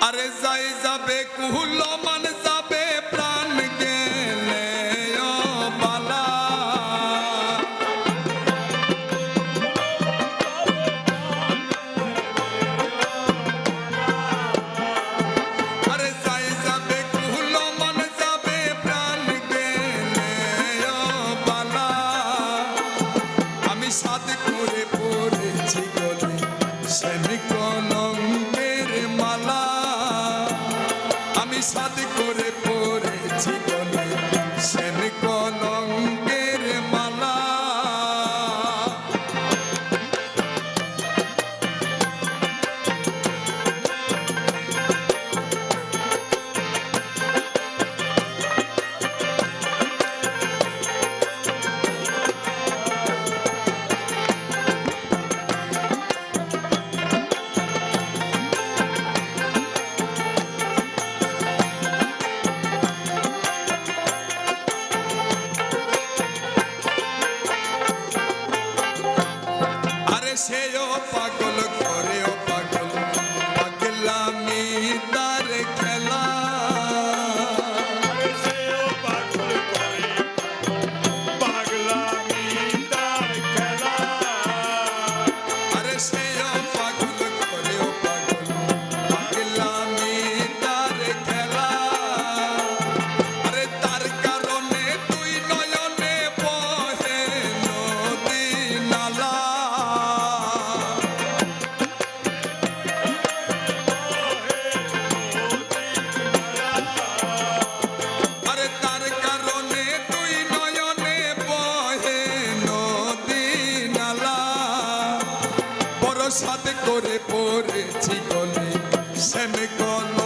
আরে যাই যাবে কুহুল কুহুল্লমান পাগল করে ও পাগল করে পড়েছি গলে শ্যাম কল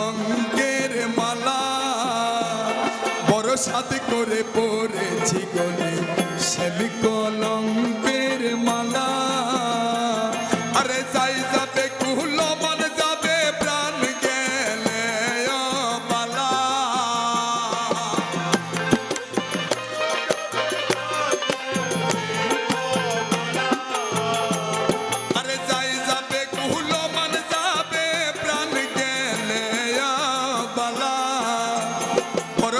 সাথে করে পড়েছি গলে সে কলঙ্ক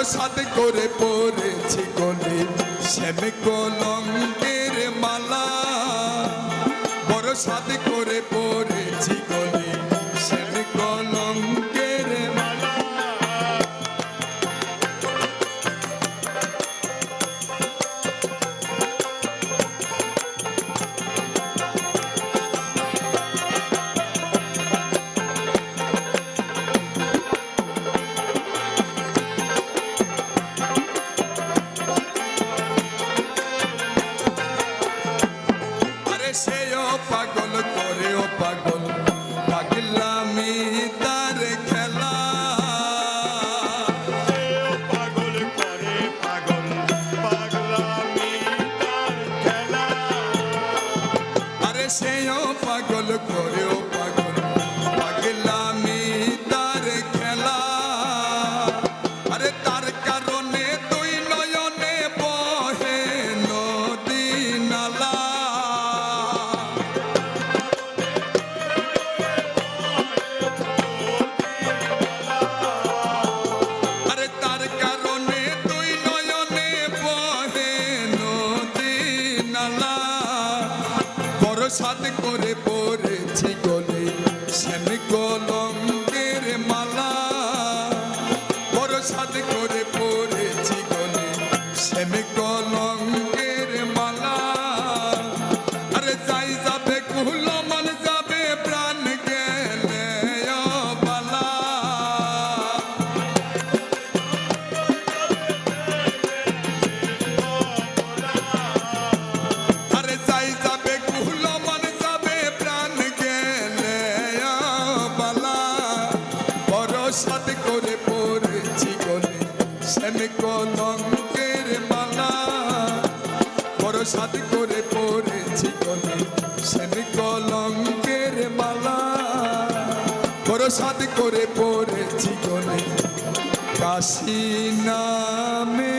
সাদ করে পড়েছি গলে শ্যাম কলঙ্কের মালা। বড় সাথে করে পড়েছি গলে শ্যাম কলঙ্ক শ্যামে কলঙ্কের মালা। বড় সাদ করে পড়েছি গলে শ্যামে কলঙ্কের মালা। বড় সাদ করে পড়েছি গলে কাশি নামে